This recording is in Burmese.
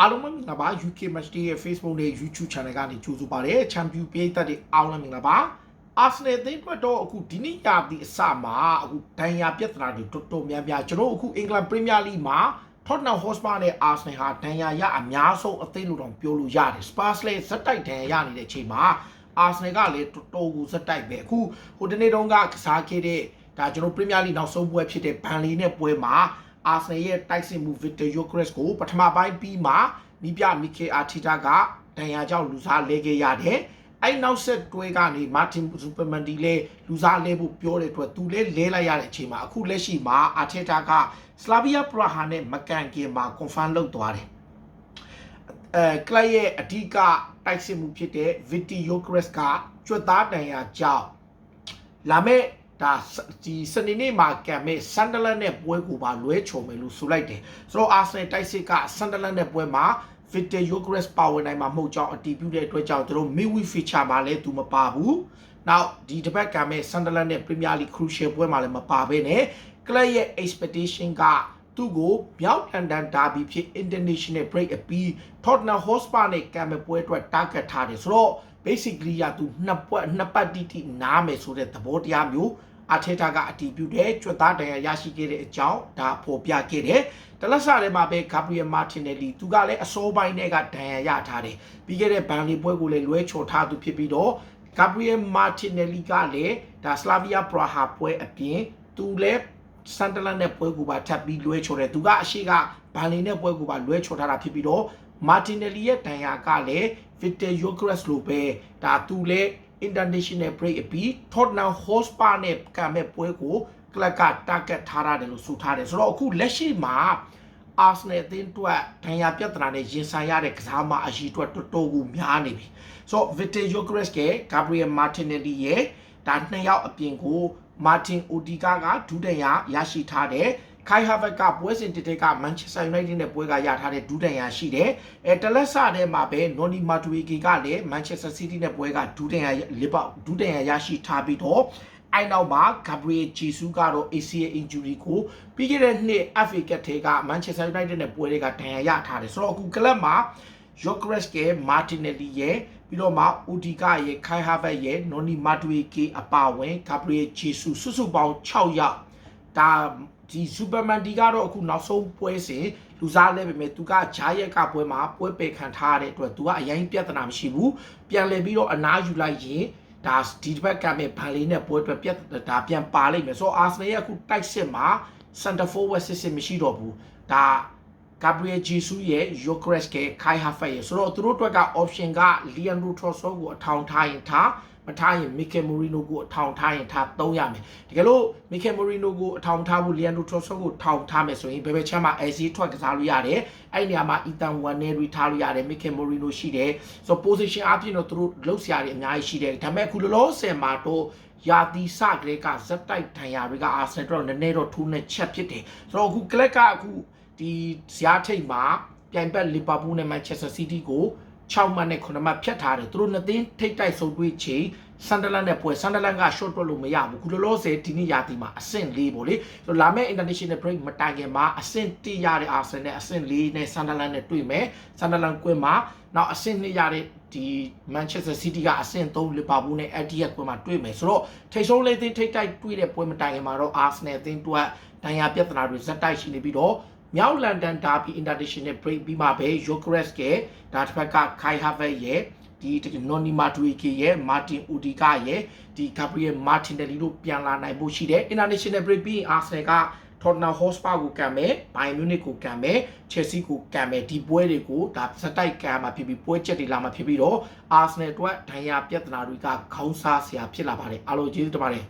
အားလုံးပဲမင်္ဂလာပါ UK Match Day ရဲ့ Facebook နဲ့ YouTube Channel ကနေကြိုဆိုပါရစေ။ Champion ပြည်သက်တွေအားလုံးမင်္ဂလာပါ။ Arsenal အသင်းအတွက်တော့အခုဒီနေ့ရာသီအစမှာအခုဒဏ်ရာပြဿနာတွေတော်တော်များများကျွန်တော်အခု England Premier League မှာ Tottenham Hotspur နဲ့ Arsenal ဟာဒဏ်ရာရအများဆုံးအသင်းလို့တော့ပြောလို့ရတယ်။ Spurs လည်းဇက်တိုက်ဒဏ်ရာရနေတဲ့အချိန်မှာ Arsenal ကလည်းတော်တော်ကိုဇက်တိုက်ပဲအခုဟိုတနေ့တုန်းကကစားခဲ့တဲ့ဒါကျွန်တော် Premier League နောက်ဆုံးပွဲဖြစ်တဲ့ Burnley နဲ့ပွဲမှာ Arsenal ရဲ့တိုက်စစ်မှု Victor Gyökeres ကိုပထမပိုင်းပြီးမှနီးပြမီကေအာတီတာကဒဏ်ရာကြောင့်လူစားလဲခဲ့ရတယ်။အဲ့နောက်ဆက်တွဲကနေမာတင်စူပါမန်ဒီလဲလူစားလဲဖို့ပြောတဲ့အတွက်သူလဲလဲလိုက်ရတဲ့အချိန်မှာအခုလက်ရှိမှာအာတီတာကစလာဗီယာပရာဟာနဲ့မကန်ကင်မှာ confirm လုပ်သွားတယ်။အဲကလပ်ရဲ့အဓိကတိုက်စစ်မှုဖြစ်တဲ့ Victor Gyökeres ကကျွတ်သားဒဏ်ရာကြောင့်လာမဲ့ ဒါဒီစနေနေ့မှာကံမဲ့ဆန်ဒလန်နဲ့ပွဲကိုပါလွဲချုံမယ်လို့ဆိုလိုက်တယ်ဆိုတော့အာဆနယ်တိုက်စစ်ကဆန်ဒလန်နဲ့ပွဲမှာ Victor Gyökeres ပါဝင်နိုင်မှာမဟုတ်ကြောင်းအတည်ပြုတဲ့အတွက်ကြောင့်သူတို့ midweek feature မှာလည်းသူမပါဘူးနောက်ဒီတစ်ပတ်ကံမဲ့ Sunderland နဲ့ Premier League crucial ပွဲမှာလည်းမပါဘဲနဲ့ club ရဲ့ expectation ကသူ့ကိုမြောက်လန်ဒန်ဒါဘီဖြစ် international break အပြီး Tottenham Hotspur နဲ့ကံမဲ့ပွဲအတွက် target ထားတယ်ဆိုတော့ basically ရသူနှစ်ပွဲနှစ်ပတ်တိတိနားမယ်ဆိုတဲ့သဘောတရားမျိုး အထက်တာကအတီးပြုတဲ့ကျွတ်သားတန်ရရရှိခဲ့တဲ့အကြောင်းဒါဖော်ပြခဲ့တယ်တလက်ဆာထဲမှာပဲဂါဘရီယယ်မာတင်နယ်လီသူကလည်းအစိုးပိုင်းတွေကဒဏ်ရာရထားတယ်ပြီးခဲ့တဲ့ဘန်လီပွဲကိုလည်းလွဲချော်ထားသူဖြစ်ပြီးတော့ဂါဘရီယယ်မာတင်နယ်လီကလည်းဒါစလာဗီယာပရာဟာပွဲအပြင်သူလည်းစန်တလန်နဲ့ပွဲကိုပါထပ်ပြီးလွဲချော်တယ်သူကအရှိကဘန်လီနဲ့ပွဲကိုပါလွဲချော်ထားတာဖြစ်ပြီးတော့မာတင်နယ်လီရဲ့ဒဏ်ရာကလည်း Victor Gyökeres လိုပဲဒါသူလည်း international break အပြီး Tottenham Hotspur နဲ့ကံမဲ့ပွဲကိုကလပ်က target ထားရတယ်လို့ဆိုထားတယ်ဆိုတော့အခုလက်ရှိမှာ Arsenal အသင်းအတွက်ဒဏ်ရာပြဿနာနဲ့ရင်ဆိုင်ရတဲ့ကစားမအရှိအတွက်တော်တော်ကိုများနေပြီဆိုတော့ Victor Gyökeres က Gabriel Martinelli ရဲ့ဒါနှစ်ယောက်အပြင်ကို Martin Odegaard ကဒုတိယရရှိထားတဲ့ ခိုင်ဟာဗတ်ကပွဲစဉ်တစ်တက်ကမန်ချက်စတာယူနိုက်တက်နဲ့ပွဲကရထားတဲ့ဒူးတန်ရရှိတယ်။အဲတလက်ဆထဲမှာပဲနော်နီမာတူဝီကီကလည်းမန်ချက်စတာစီးတီးနဲ့ပွဲကဒူးတန်ရလစ်ပေါဒူးတန်ရရရှိထားပြီးတော့အိုင်နောက်မှာဂါဘရီယယ်ဂျီဆူးကတော့ ACL injury ကိုပြီးခဲ့တဲ့နှစ် FA Cup ထဲကမန်ချက်စတာယူနိုက်တက်နဲ့ပွဲတွေကဒဏ်ရာရထားတယ်ဆိုတော့အခုကလပ်မှာ Gyökeres ကမာတင်နယ်လီရဲ့ပြီးတော့မှအိုဒီကာရဲ့ခိုင်ဟာဗတ်ရဲ့နော်နီမာတူဝီကီအပါဝင်ဂါဘရီယယ်ဂျီဆူးစုစုပေါင်း6ယောက်ဒါ ဒီစူပါမန်ဒီကတော့အခုနောက်ဆုံးပွဲစဉ်လူစားလဲပေမဲ့သူကဂျားရက်ကပွဲမှာပွဲပယ်ခံထားရတဲ့အတွက်သူကအရင်ပြဿနာမရှိဘူးပြန်လဲပြီးတော့အနားယူလိုက်ရင်ဒါဒီတစ်ပတ်ကမဲ့ဘန်လေးနဲ့ပွဲအတွက်ပြဒါပြန်ပါလိမ့်မယ်ဆိုတော့အာဆနယ်ရဲ့အခုတိုက်စစ်မှာစန်တာဖိုးဝက်စစ်စစ်မရှိတော့ဘူးဒါဂါဘရီယယ်ဂျီဆူးရဲ့ယိုကရက်စ်ကခိုင်ဟာဖက်ရဲ့ဆိုတော့သူတို့အတွက်က option ကလီယန်ဒိုထရော့ဆောကိုအထောင်ထားရင်ထား မထားရင်မီကယ်မိုရီနိုကိုအထောင်ထားရင်ထားသုံးရမယ်တကယ်လို့မီကယ်မိုရီနိုကိုအထောင်ထားဖို့လီယန်ဒိုထရော့ဆောကိုထောင်ထားမယ်ဆိုရင်ဘယ်ဘက်ချမ်းမှာ AC ထွက်ကစားလို့ရတယ်အဲ့ဒီနေရာမှာအီတန်ဝမ်နယ်ရီထားလို့ရတယ်မီကယ်မိုရီနိုရှိတယ်ဆိုတော့ position အပြင်တော့သူတို့လှုပ်ရှားရအများကြီးရှိတယ်ဒါပေမဲ့အခုလောလောဆယ်မှာတော့ယာတီစကလေးကဇက်တိုက်ထန်ရာတွေကအာဆင်တော့နည်းနည်းတော့ထိုးနဲ့ချက်ဖြစ်တယ်ဆိုတော့အခုကလက်ကအခုဒီဇာတ်ထိတ်မှာပြိုင်ဘက်လီဗာပူးနဲ့မန်ချက်စတာစီးတီးကို 6မှတ်နဲ့9မှတ်ဖြတ်ထားတယ်သူတို့နှစ်သင်းထိတ်တိုက်ဆုံးတွေ့ချိန်ဆန်ဒလန်နဲ့ပွဲဆန်ဒလန်က short တွက်လို့မရဘူးခုလောလောဆယ်ဒီနေ့ရာသီမှာအဆင့်၄ပေါ့လေဆိုလာမယ့် international break မတိုင်ခင်မှာအဆင့်1ရတဲ့အာဆင်နဲ့အဆင့်4နဲ့ဆန်ဒလန်နဲ့တွေ့မယ်ဆန်ဒလန်ကွင်းမှာနောက်အဆင့်2ရတဲ့ဒီ Manchester City ကအဆင့်3 Liverpool နဲ့ Etihad ကွင်းမှာတွေ့မယ်ဆိုတော့ထိတ်ဆုံးလေးသင်းထိတ်တိုက်တွေ့တဲ့ပွဲမတိုင်ခင်မှာတော့ Arsenal အသင်းအတွက်ဒဏ်ရာပြဿနာတွေဇက်တိုက်ရှိနေပြီးတော့ မြောက်လန်ဒန်ဒါဘီ international break ပြီးမှပဲ Gyökeres ကဒါတစ်ဖက်က Kai Havertz ရဲ့ဒီနော်နီမာတူီကီရဲ့မာတင်ဦးဒီကာရဲ့ဒီဂါဘရီယယ်မာတင်ဒယ်လီတို့ပြန်လာနိုင်ဖို့ရှိတယ် international break ပြီးအာဆနယ်က Tottenham Hotspur ကိုကံမယ် Bayern Munich ကိုကံမယ် Chelsea ကိုကံမယ်ဒီပွဲတွေကိုဒါစတိုက်ကံမှာဖြစ်ပြီးပွဲချက်တွေလာမှာဖြစ်ပြီးတော့ Arsenal အတွက်ဒဏ်ရာပြဿနာတွေကခေါင်းစားစရာဖြစ်လာပါတယ်အားလုံးကျေးဇူးတင်ပါတယ်